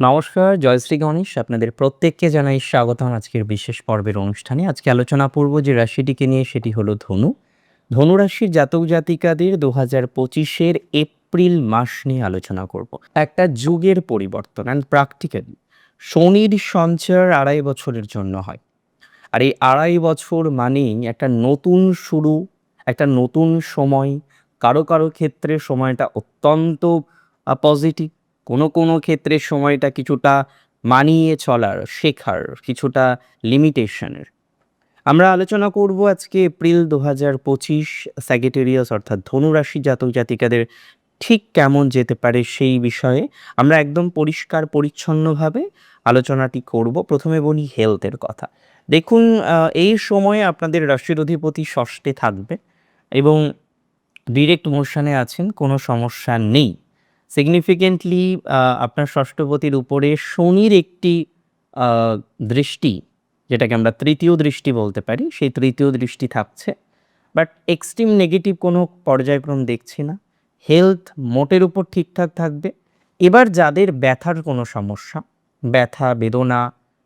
নমস্কার জয়শ্রী গণেশ। আপনাদের প্রত্যেককে জানাই স্বাগতম আজকের বিশেষ পর্বের অনুষ্ঠানে। আজকে আলোচনা পূর্ব যে রাশিটিকে নিয়ে সেটি হলো ধনু। ধনু রাশির জাতক জাতিকাদের দু হাজার পঁচিশের এপ্রিল মাস নিয়ে আলোচনা করব। একটা যুগের পরিবর্তন অ্যান্ড প্র্যাকটিক্যালি শনির সঞ্চার আড়াই বছরের জন্য হয়। আর এই আড়াই বছর মানেই একটা নতুন শুরু, একটা নতুন সময়। কারও কারও ক্ষেত্রে সময়টা অত্যন্ত পজিটিভ কোনো কোনো ক্ষেত্রে সময়টা কিছুটা মানিয়ে চলার, শেখার, কিছুটা লিমিটেশনের। আমরা আলোচনা করব আজকে এপ্রিল দু হাজার পঁচিশ স্যাগেটেরিয়াস, অর্থাৎ ধনুরাশি জাতক জাতিকাদের ঠিক কেমন যেতে পারে সেই বিষয়ে আমরা একদম পরিষ্কার পরিচ্ছন্নভাবে আলোচনাটি করব। প্রথমে বলি হেলথের কথা। দেখুন এই সময়ে আপনাদের রাশির অধিপতি ষষ্ঠে থাকবে এবং ডিরেক্ট মোশনে আছেন, কোনো সমস্যা নেই। সিগনিফিকেন্টলি আপনার ষষ্ঠপতির উপরে শনির একটি দৃষ্টি, যেটাকে আমরা তৃতীয় দৃষ্টি বলতে পারি, সেই তৃতীয় দৃষ্টি থাকছে। বাট এক্সট্রিম নেগেটিভ কোনো পর্যায়ক্রম দেখছি না। হেলথ মোটের উপর ঠিকঠাক থাকবে। এবার যাদের ব্যথার কোনো সমস্যা, ব্যথা, বেদনা,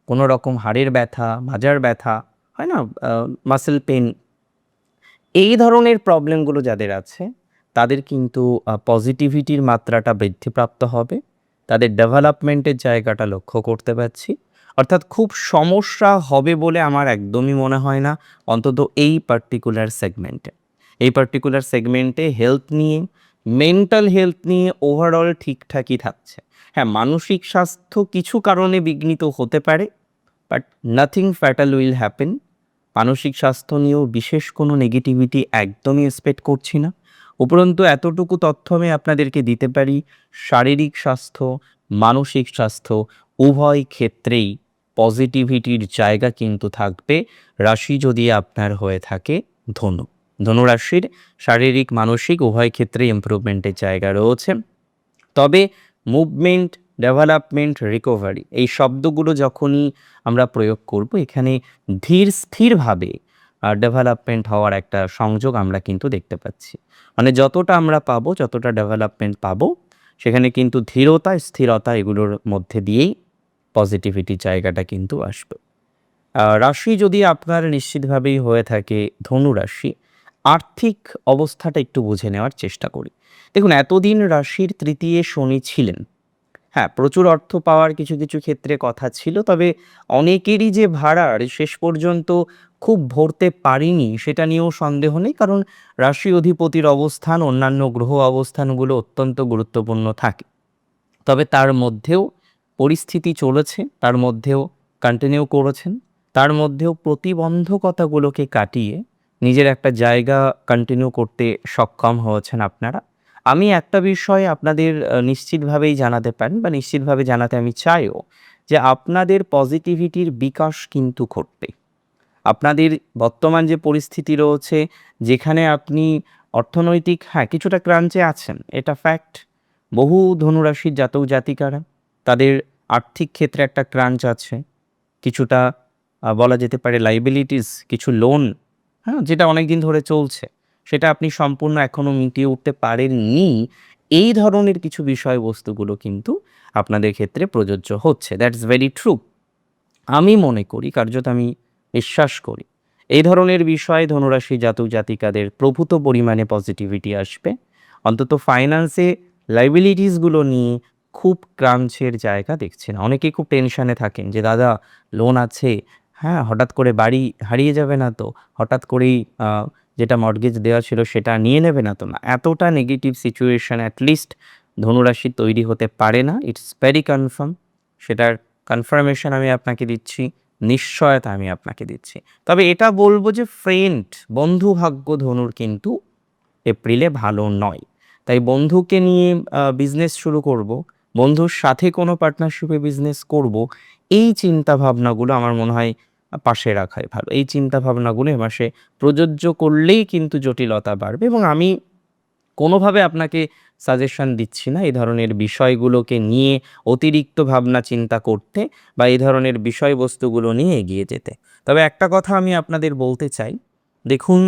কোনো রকম হাড়ের ব্যথা, মাজার ব্যথা, হয় না মাসেল পেন এই ধরনের প্রবলেমগুলো যাদের আছে তাদের কিন্তু পজিটিভিটির মাত্রাটা বৃদ্ধিপ্রাপ্ত হবে। তাদের ডেভেলপমেন্টের জায়গাটা লক্ষ্য করতে পারছি। অর্থাৎ খুব সমস্যা হবে বলে আমার একদমই মনে হয় না, অন্তত এই পার্টিকুলার সেগমেন্টে এই পার্টিকুলার সেগমেন্টে হেলথ নিয়ে মেন্টাল হেলথ নিয়ে ওভারঅল ঠিকঠাকই থাকছে। হ্যাঁ মানসিক স্বাস্থ্য কিছু কারণে বিঘ্নিত হতে পারে but nothing fatal will happen মানসিক স্বাস্থ্য নিয়েও বিশেষ কোনো নেগেটিভিটি একদমই এক্সপেক্ট করছি না। উপরন্তু এতটুকু তথ্য আমি আপনাদেরকে দিতে পারি, শারীরিক স্বাস্থ্য, মানসিক স্বাস্থ্য উভয় ক্ষেত্রেই পজিটিভিটির জায়গা কিন্তু থাকবে। রাশি যদি আপনার হয়ে থাকে, ধনু ধনু রাশির শারীরিক, মানসিক উভয় ক্ষেত্রে ইমপ্রুভমেন্টের জায়গা রয়েছে। তবে মুভমেন্ট ডেভেলপমেন্ট রিকভারি এই শব্দগুলো যখনই আমরা প্রয়োগ করব, এখানে ধীর, স্থিরভাবে ডেভেলপমেন্ট হওয়ার একটা সংযোগ আমরা কিন্তু দেখতে পাচ্ছি। মানে যতটা আমরা পাবো, যতটা ডেভেলপমেন্ট পাবো, সেখানে কিন্তু ধীরতা, স্থিরতা এগুলোর মধ্যে দিয়েই পজিটিভিটি জায়গাটা কিন্তু আসবে। রাশি যদি আপনার নিশ্চিতভাবেই হয়ে থাকে ধনু রাশি, আর্থিক অবস্থাটা একটু বুঝে নেওয়ার চেষ্টা করি। দেখুন, এতদিন রাশির তৃতীয় শনি ছিলেন হ্যাঁ প্রচুর অর্থ পাওয়ার কিছু কিছু ক্ষেত্রে কথা ছিল, তবে অনেকেরই যে ভাড়ার শেষ পর্যন্ত খুব ভরতে পারিনি, সেটা নিয়েও সন্দেহ নেই, কারণ রাশি অধিপতির অবস্থান, অন্যান্য গ্রহ অবস্থানগুলো অত্যন্ত গুরুত্বপূর্ণ থাকে। তবে তার মধ্যেও পরিস্থিতি চলেছে, তার মধ্যেও কন্টিনিউ করেছেন, তার মধ্যেও প্রতিবন্ধকতাগুলোকে কাটিয়ে নিজের একটা জায়গা কন্টিনিউ করতে সক্ষম হয়েছেন আপনারা। আমি একটা বিষয় আপনাদের নিশ্চিতভাবেই জানাতে পারেন বা নিশ্চিতভাবে জানাতে আমি চাইও যে আপনাদের পজিটিভিটির বিকাশ কিন্তু ঘটবে। আপনাদের বর্তমান যে পরিস্থিতি রয়েছে, যেখানে আপনি অর্থনৈতিক হ্যাঁ কিছুটা ক্রাঞ্চে আছেন, এটা ফ্যাক্ট বহু ধনুরাশির জাতক জাতিকারা, তাদের আর্থিক ক্ষেত্রে একটা ক্রাঞ্চ আছে, কিছুটা বলা যেতে পারে লাইবিলিটিস কিছু লোন হ্যাঁ যেটা অনেক দিন ধরে চলছে। সেটা আপনি সম্পূর্ণ এখনও মিটিয়ে উঠতে পারেননি। এই ধরনের কিছু বিষয়বস্তুগুলো কিন্তু আপনাদের ক্ষেত্রে প্রযোজ্য হচ্ছে। দ্যাটস ভেরি ট্রু আমি মনে করি, কার্যত আমি বিশ্বাস করি, এই ধরনের বিষয়ে ধনুরাশি জাতক জাতিকাদের প্রভূত পরিমাণে পজিটিভিটি আসবে। অন্তত ফাইন্যান্সে লাইবিলিটিসগুলো নিয়ে খুব ক্রাঞ্চের জায়গা দেখছেন। না অনেকেই খুব টেনশানে থাকেন যে, দাদা লোন আছে। হ্যাঁ হঠাৎ করে বাড়ি হারিয়ে যাবে না তো? হঠাৎ করেই যেটা মর্গেজ দেওয়া ছিল সেটা নিয়ে নেবে না তো না। এতটা নেগেটিভ সিচুয়েশন অ্যাটলিস্ট ধনুরাশি তৈরি হতে পারে না। ইটস ভেরি কনফার্ম সেটার কনফার্মেশন আমি আপনাকে দিচ্ছি, নিশ্চয়তা আমি আপনাকে দিচ্ছি। তবে এটা বলব যে ফ্রেন্ড বন্ধু ভাগ্য ধনুর কিন্তু এপ্রিলে ভালো নয়। তাই বন্ধুকে নিয়ে বিজনেস শুরু করব, বন্ধুর সাথে কোনো পার্টনারশিপে বিজনেস করব, এই চিন্তা ভাবনাগুলো আমার মনে হয় পাশে রাখাই ভালো। এই চিন্তা ভাবনাগুলো মাসে প্রযোজ্য করলেই কিন্তু জটিলতা বাড়বে এবং আমি কোনোভাবে আপনাকে সাজেশন দিচ্ছি না এই ধরনের বিষয়গুলোকে নিয়ে অতিরিক্ত ভাবনা চিন্তা করতে বা এই ধরনের বিষয়বস্তুগুলো নিয়ে এগিয়ে যেতে। তবে একটা কথা আমি আপনাদের বলতে চাই, দেখুন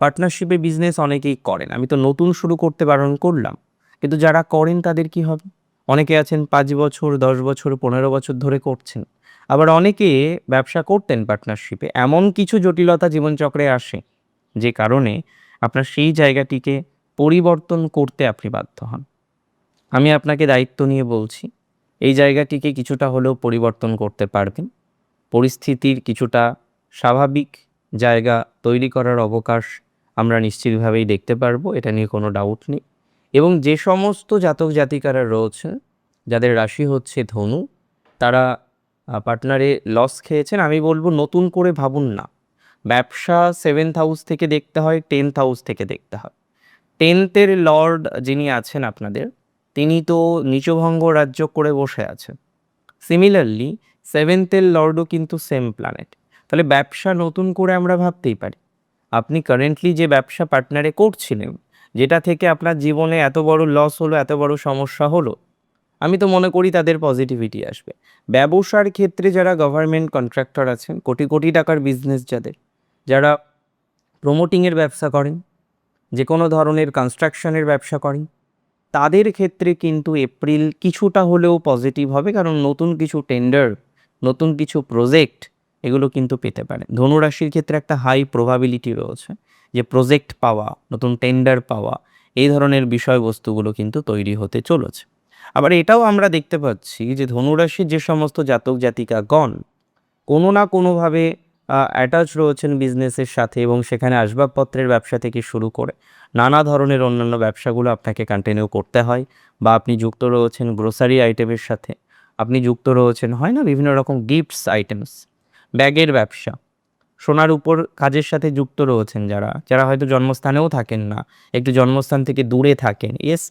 পার্টনারশিপে বিজনেস অনেকেই করেন। আমি তো নতুন শুরু করতে বারণ করলাম, কিন্তু যারা করেন তাদের কি হবে? অনেকে আছেন পাঁচ বছর, দশ বছর, পনেরো বছর ধরে করছেন। আবার অনেকে ব্যবসা করতেন পার্টনারশিপে এমন কিছু জটিলতা জীবনচক্রে আসে, যে কারণে আপনার সেই জায়গাটিকে পরিবর্তন করতে আপনি বাধ্য হন। আমি আপনাকে দায়িত্ব নিয়ে বলছি, এই জায়গাটিকে কিছুটা হলেও পরিবর্তন করতে পারবেন। পরিস্থিতির কিছুটা স্বাভাবিক জায়গা তৈরি করার অবকাশ আমরা নিশ্চিতভাবেই দেখতে পারব, এটা নিয়ে কোনো ডাউট নেই। এবং যে সমস্ত জাতক জাতিকারা রয়েছে যাদের রাশি হচ্ছে ধনু, তারা পার্টনারে লস খেয়েছেন, আমি বলব নতুন করে ভাবুন না। ব্যবসা সেভেন্থ হাউস থেকে দেখতে হয় টেন্থ হাউস থেকে দেখতে হয়। টেন্থের লর্ড যিনি আছেন আপনাদের, তিনি তো নিচভঙ্গ রাজ্য করে বসে আছেন। সিমিলারলি সেভেন্থের লর্ডও কিন্তু সেম প্ল্যানেট তাহলে ব্যবসা নতুন করে আমরা ভাবতেই পারি। আপনি কারেন্টলি যে ব্যবসা পার্টনারে করছিলেন, যেটা থেকে আপনার জীবনে এত বড় লস হলো, এত বড় সমস্যা হলো আমি তো মনে করি তাদের পজিটিভিটি আসবে। ব্যবসার ক্ষেত্রে যারা গভর্নমেন্ট কন্ট্রাক্টর আছেন, কোটি কোটি টাকার বিজনেস যাদের, যারা প্রমোটিংয়ের ব্যবসা করেন যে কোনো ধরনের কনস্ট্রাকশনের ব্যবসা করেন, তাদের ক্ষেত্রে কিন্তু এপ্রিল কিছুটা হলেও পজিটিভ হবে, কারণ নতুন কিছু টেন্ডার নতুন কিছু প্রজেক্ট এগুলো কিন্তু পেতে পারে ধনুরাশির ক্ষেত্রে একটা হাই প্রবাবিলিটি রয়েছে যে প্রজেক্ট পাওয়া, নতুন টেন্ডার পাওয়া, এই ধরনের বিষয়বস্তুগুলো কিন্তু তৈরি হতে চলেছে। আবার এটাও আমরা দেখতে পাচ্ছি যে ধনুরাশির যে সমস্ত জাতক জাতিকাগণ কোনো না কোনোভাবে অ্যাটাচ রয়েছেন বিজনেসের সাথে এবং সেখানে আসবাবপত্রের ব্যবসা থেকে শুরু করে নানা ধরনের অন্যান্য ব্যবসাগুলো আপনাকে কন্টিনিউ করতে হয় বা আপনি যুক্ত রয়েছেন গ্রোসারি আইটেমের সাথে। আপনি যুক্ত রয়েছেন, হয় না? বিভিন্ন রকম গিফটস আইটেমস ব্যাগের ব্যবসা, সোনার উপর কাজের সাথে যুক্ত রয়েছেন যারা যারা হয়তো জন্মস্থানেও থাকেন না, একটু জন্মস্থান থেকে দূরে থাকেন। ইয়েস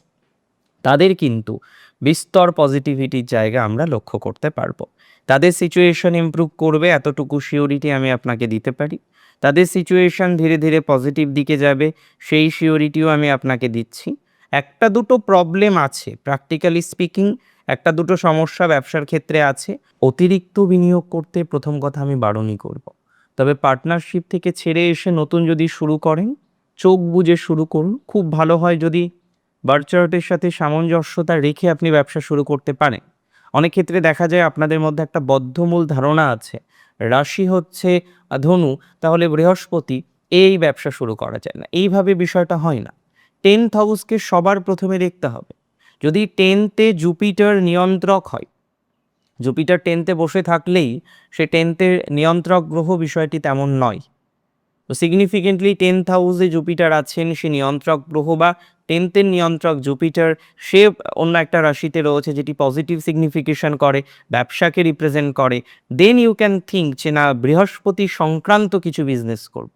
তাদের কিন্তু বিস্তর পজিটিভিটির জায়গা আমরা লক্ষ্য করতে পারব। তাদের সিচুয়েশন ইমপ্রুভ করবে, এতটুকু শিওরিটি আমি আপনাকে দিতে পারি। তাদের সিচুয়েশন ধীরে ধীরে পজিটিভ দিকে যাবে, সেই শিওরিটিও আমি আপনাকে দিচ্ছি। একটা দুটো প্রবলেম আছে প্র্যাকটিক্যালি স্পিকিং একটা দুটো সমস্যা ব্যবসার ক্ষেত্রে আছে। অতিরিক্ত বিনিয়োগ করতে প্রথম কথা আমি বারণই করব। তবে পার্টনারশিপ থেকে ছেড়ে এসে নতুন যদি শুরু করেন, চোখ বুজে শুরু করুন। খুব ভালো হয় যদি বার্চার্টের সাথে সামঞ্জস্যতা রেখে আপনি ব্যবসা শুরু করতে পারেন। অনেক ক্ষেত্রে দেখা যায় আপনাদের মধ্যে একটা বদ্ধমূল ধারণা আছে। রাশি হচ্ছে ধনু, তাহলে বৃহস্পতি, এই ব্যবসা শুরু করা যায় না। এইভাবে বিষয়টা হয় না। টেন্থ হাউসকে সবার প্রথমে দেখতে হবে। যদি টেন্থে জুপিটার নিয়ন্ত্রক হয়, জুপিটার টেন্থে বসে থাকলেই সে টেন্থের নিয়ন্ত্রক গ্রহ বিষয়টি তেমন নয়। তো সিগনিফিকেন্টলি টেন্থ হাউসে জুপিটার আছেন, সে নিয়ন্ত্রক গ্রহ বা টেন্থের নিয়ন্ত্রক জুপিটার, সে অন্য একটা রাশিতে রয়েছে যেটি পজিটিভ সিগনিফিকেশন করে, ব্যবসাকে রিপ্রেজেন্ট করে দেন ইউ ক্যান থিঙ্ক যে না, বৃহস্পতি সংক্রান্ত কিছু বিজনেস করব।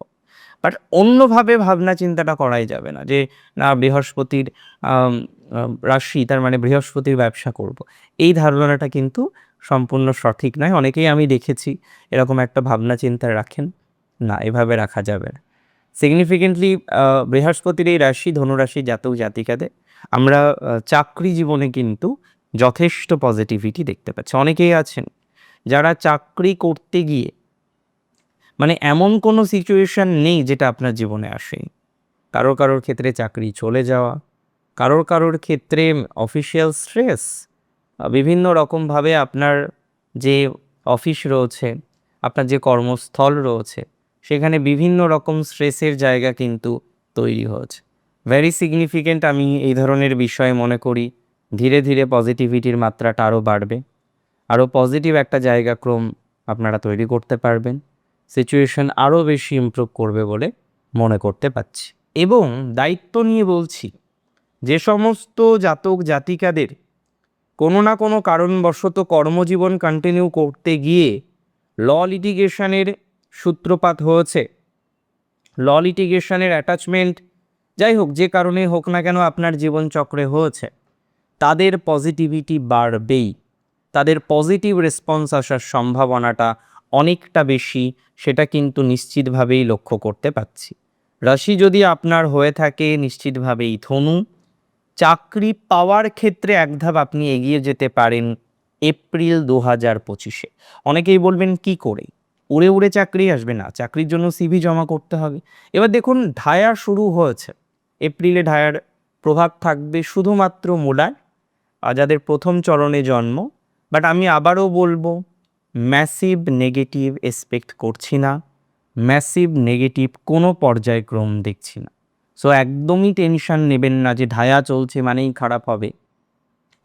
বাট অন্যভাবে ভাবনা চিন্তাটা করাই যাবে না যে, না, বৃহস্পতির রাশি, তার মানে বৃহস্পতির ব্যবসা করব। এই ধারণাটা কিন্তু সম্পূর্ণ সঠিক নয় অনেকেই আমি দেখেছি, এরকম একটা ভাবনা চিন্তা রাখেন না, এভাবে রাখা যাবে না সিগনিফিকেন্টলি বৃহস্পতির এই রাশি ধনুরাশি জাতক জাতিকাদের, আমরা চাকরি জীবনে কিন্তু যথেষ্ট পজিটিভিটি দেখতে পাচ্ছি। অনেকেই আছেন যারা চাকরি করতে গিয়ে মানে এমন কোনো সিচুয়েশন নেই যেটা আপনার জীবনে আসে কারোর কারোর ক্ষেত্রে চাকরি চলে যাওয়া, কারোর কারোর ক্ষেত্রে অফিসিয়াল স্ট্রেস বিভিন্ন রকমভাবে আপনার যে অফিস রয়েছে, আপনার যে কর্মস্থল রয়েছে সেখানে বিভিন্ন রকম স্ট্রেসের জায়গা কিন্তু তৈরি হয়েছে। ভেরি সিগনিফিকেন্ট আমি এই ধরনের বিষয়ে মনে করি, ধীরে ধীরে পজিটিভিটির মাত্রাটা আরও বাড়বে। আরও পজিটিভ একটা জায়গা ক্রম আপনারা তৈরি করতে পারবেন। সিচুয়েশন আরও বেশি ইমপ্রুভ করবে বলে মনে করতে পারছি। এবং দায়িত্ব নিয়ে বলছি, যে সমস্ত জাতক জাতিকাদের কোনো না কোনো কারণবশত কর্মজীবন কন্টিনিউ করতে গিয়ে ল লিটিগেশনের সূত্রপাত হয়েছে। ল লিটিগেশনের অ্যাটাচমেন্ট যাই হোক, যে কারণে হোক না কেন আপনার জীবনচক্রে হয়েছে। তাদের পজিটিভিটি বাড়বেই। তাদের পজিটিভ রেসপন্স আসার সম্ভাবনাটা অনেকটা বেশি, সেটা কিন্তু নিশ্চিতভাবেই লক্ষ্য করতে পারছি। রাশি যদি আপনার হয়ে থাকে, নিশ্চিতভাবেই ধনু। চাকরি পাওয়ার ক্ষেত্রে এক ধাপ আপনি এগিয়ে যেতে পারেন এপ্রিল দু হাজার পঁচিশে। অনেকেই বলবেন, কি করে? উড়ে উড়ে চাকরি আসবে না, চাকরির জন্য সিভি জমা করতে হবে। এবার দেখুন, ঢায়া শুরু হয়েছে। এপ্রিলে ঢায়ার প্রভাব থাকবে শুধুমাত্র মূলায়, আর যাদের প্রথম চরণে জন্ম বাট আমি আবারও বলব ম্যাসিভ নেগেটিভ এক্সপেক্ট করছি না ম্যাসিভ নেগেটিভ কোনো পর্যায়ক্রম দেখছি না। সো একদমই টেনশন নেবেন না যে ধায়া চলছে মানেই খারাপ হবে।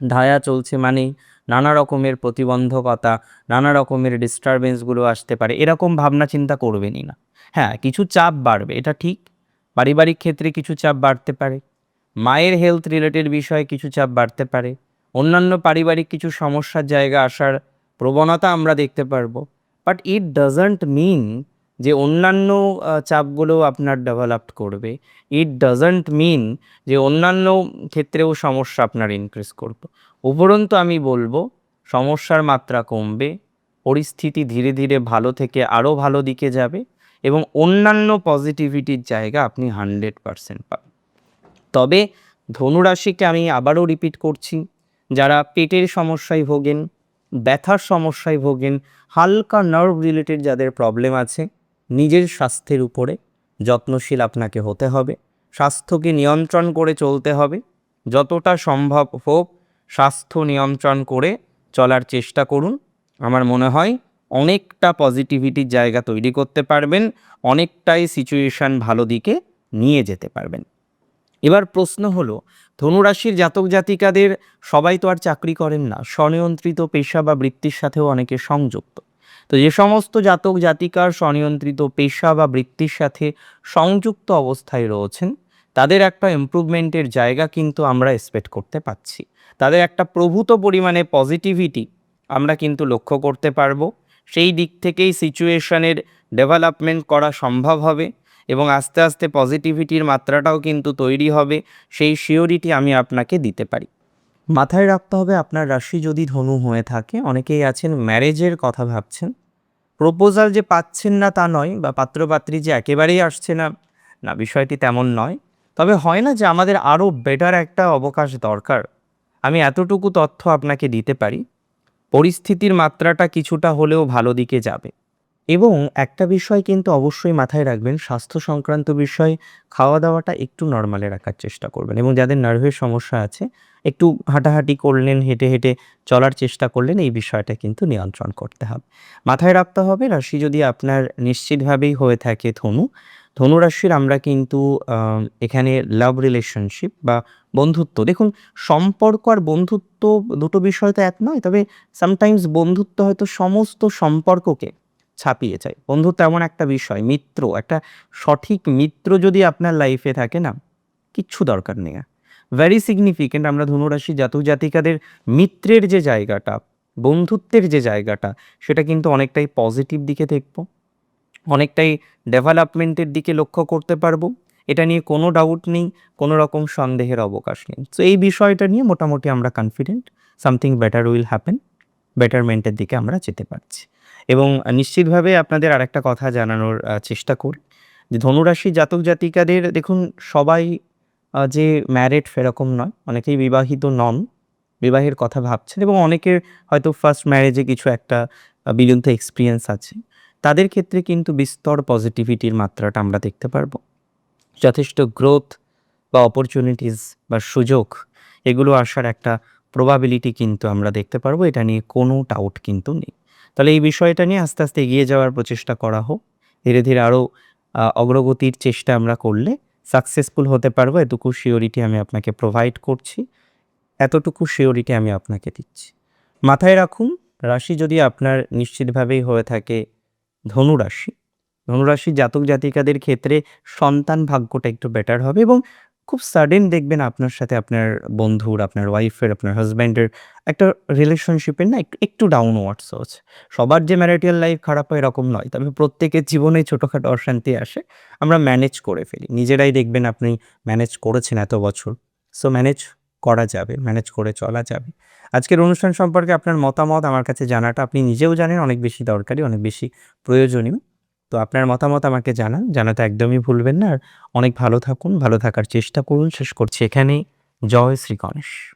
ধায়া চলছে মানেই নানা রকমের প্রতিবন্ধকতা, নানা রকমের ডিস্টারবেন্সগুলো আসতে পারে, এরকম ভাবনা চিন্তা করবেনই না। হ্যাঁ কিছু চাপ বাড়বে, এটা ঠিক। পারিবারিক ক্ষেত্রে কিছু চাপ বাড়তে পারে। মায়ের হেলথ রিলেটেড বিষয়ে কিছু চাপ বাড়তে পারে। অন্যান্য পারিবারিক কিছু সমস্যার জায়গা আসার প্রবণতা আমরা দেখতে পারব। বাট ইট ডাজন্ট মিন যে অন্যান্য চাপগুলো আপনার ডেভেলপড করবে। ইট ডাজন্ট মিন যে অন্যান্য ক্ষেত্রেও সমস্যা আপনার ইনক্রিজ করবে। উপরন্তু আমি বলব, সমস্যার মাত্রা কমবে, পরিস্থিতি ধীরে ধীরে ভালো থেকে আরও ভালো দিকে যাবে এবং অন্যান্য পজিটিভিটির জায়গা আপনি হান্ড্রেড পারসেন্ট পাবেন। তবে ধনুরাশিকে আমি আবারও রিপিট করছি, যারা পেটের সমস্যায় ভোগেন, ব্যথার সমস্যায় ভোগেন, হালকা নার্ভ রিলেটেড যাদের প্রবলেম আছে নিজের স্বাস্থ্যের উপরে যত্নশীল আপনাকে হতে হবে, স্বাস্থ্যকে নিয়ন্ত্রণ করে চলতে হবে, যতটা সম্ভব হোক স্বাস্থ্য নিয়ন্ত্রণ করে চলার চেষ্টা করুন। আমার মনে হয় অনেকটা পজিটিভিটির জায়গা তৈরি করতে পারবেন, অনেকটাই সিচুয়েশান ভালো দিকে নিয়ে যেতে পারবেন। এবার প্রশ্ন হলো, ধনুরাশির জাতক জাতিকাদের সবাই তো আর চাকরি করেন না, স্বনিয়ন্ত্রিত পেশা বা বৃত্তির সাথেও অনেকে সংযুক্ত। তো যে সমস্ত জাতক, জাতিকার স্বনিয়ন্ত্রিত পেশা বা বৃত্তির সাথে সংযুক্ত অবস্থায় রয়েছেন, তাদের একটা ইমপ্রুভমেন্টের জায়গা কিন্তু আমরা এক্সপেক্ট করতে পাচ্ছি। তাদের একটা প্রভূত পরিমাণে পজিটিভিটি আমরা কিন্তু লক্ষ্য করতে পারব। সেই দিক থেকেই সিচুয়েশনের ডেভেলপমেন্ট করা সম্ভব হবে এবং আস্তে আস্তে পজিটিভিটির মাত্রাটাও কিন্তু তৈরি হবে। সেই শিওরিটি আমি আপনাকে দিতে পারি। মাথায় রাখতে হবে আপনার রাশি যদি ধনু হয়ে থাকে, অনেকেই আছেন ম্যারেজের কথা ভাবছেন। প্রপোজাল যে পাচ্ছেন না তা নয় বা পাত্রপাত্রী যে একেবারেই আসছে না না বিষয়টি তেমন নয়। তবে হয় না যে আমাদের আরও বেটার একটা অবকাশ দরকার। আমি এতটুকু তথ্য আপনাকে দিতে পারি। পরিস্থিতির মাত্রাটা কিছুটা হলেও ভালো দিকে যাবে। এবং একটা বিষয় কিন্তু অবশ্যই মাথায় রাখবেন, স্বাস্থ্য সংক্রান্ত বিষয় খাওয়া দাওয়াটা একটু নর্মালে রাখার চেষ্টা করবেন। এবং যাদের নার্ভের সমস্যা আছে একটু হাঁটাহাঁটি করলেন, হেঁটে হেঁটে চলার চেষ্টা করলেন, এই বিষয়টা কিন্তু নিয়ন্ত্রণ করতে হবে। মাথায় রাখতে হবে, রাশি যদি আপনার নিশ্চিতভাবেই হয়ে থাকে ধনু ধনু রাশির আমরা কিন্তু এখানে লাভ রিলেশনশিপ বা বন্ধুত্ব, দেখুন সম্পর্ক আর বন্ধুত্ব দুটো বিষয় তো এক নয়, তবে সামটাইমস বন্ধুত্ব হয়তো সমস্ত সম্পর্ককে ছাপিয়ে যায়। বন্ধুত্ব এমন একটা বিষয়, মিত্র, একটা সঠিক মিত্র যদি আপনার লাইফে থাকে না, কিচ্ছু দরকার নেই ভেরি সিগনিফিকেন্ট আমরা ধনুরাশি জাতক জাতিকাদের মিত্রের যে জায়গাটা, বন্ধুত্বের যে জায়গাটা, সেটা কিন্তু অনেকটাই পজিটিভ দিকে দেখব। অনেকটাই ডেভেলপমেন্টের দিকে লক্ষ্য করতে পারব। এটা নিয়ে কোনো ডাউট নেই, কোনো রকম সন্দেহের অবকাশ নেই। তো এই বিষয়টা নিয়ে মোটামুটি আমরা confident something better will happen বেটারমেন্টের দিকে আমরা যেতে পারছি। এবং নিশ্চিতভাবে আপনাদের আরেকটা কথা জানানোর চেষ্টা করি, যে ধনুরাশি জাতক জাতিকাদের, দেখুন, সবাই যে ম্যারেড সেরকম নয়। অনেকেই বিবাহিত নন, বিবাহের কথা ভাবছেন এবং অনেকের হয়তো ফার্স্ট ম্যারেজে কিছু একটা বিরুদ্ধে এক্সপিরিয়েন্স আছে। তাদের ক্ষেত্রে কিন্তু বিস্তর পজিটিভিটির মাত্রাটা আমরা দেখতে পারব। যথেষ্ট গ্রোথ বা অপরচুনিটিস বা সুযোগ, এগুলো আসার একটা প্রবাবিলিটি কিন্তু আমরা দেখতে পারব। এটা নিয়ে কোনো ডাউট কিন্তু নেই। তাহলে এই বিষয়টা নিয়ে আস্তে আস্তে এগিয়ে যাওয়ার প্রচেষ্টা করা হোক। ধীরে ধীরে আরও অগ্রগতির চেষ্টা আমরা করলে সাকসেসফুল হতে পারব, এটুকু শিওরিটি আমি আপনাকে প্রোভাইড করছি, এতটুকু শিওরিটি আমি আপনাকে দিচ্ছি। মাথায় রাখুন, রাশি যদি আপনার নিশ্চিতভাবেই হয়ে থাকে ধনুরাশি ধনুরাশি জাতক জাতিকাদের ক্ষেত্রে সন্তান ভাগ্যটা একটু বেটার হবে এবং খুব সাডেন দেখবেন আপনার সাথে আপনার বন্ধুর, আপনার ওয়াইফের আপনার হাজব্যান্ডের একটা রিলেশনশিপের না একটু ডাউনওয়ার্ডস হচ্ছে সবার যে ম্যারিটাল লাইফ খারাপ হয় এরকম নয়, তবে প্রত্যেকের জীবনে ছোটোখাটো অশান্তি আসে, আমরা ম্যানেজ করে ফেলি। নিজেরাই দেখবেন আপনি ম্যানেজ করেছেন এত বছর সো ম্যানেজ করা যাবে ম্যানেজ করে চলা যাবে। আজকের অনুষ্ঠান সম্পর্কে আপনার মতামত আমার কাছে জানাটা আপনি নিজেও জানেন, অনেক বেশি দরকারি, অনেক বেশি প্রয়োজনীয়। তো আপনার মতামত আমাকে জানান। জানাতে একদমই ভুলবেন না। আর অনেক ভালো থাকুন, ভালো থাকার চেষ্টা করুন। শেষ করছি এখানেই। জয় শ্রী গণেশ।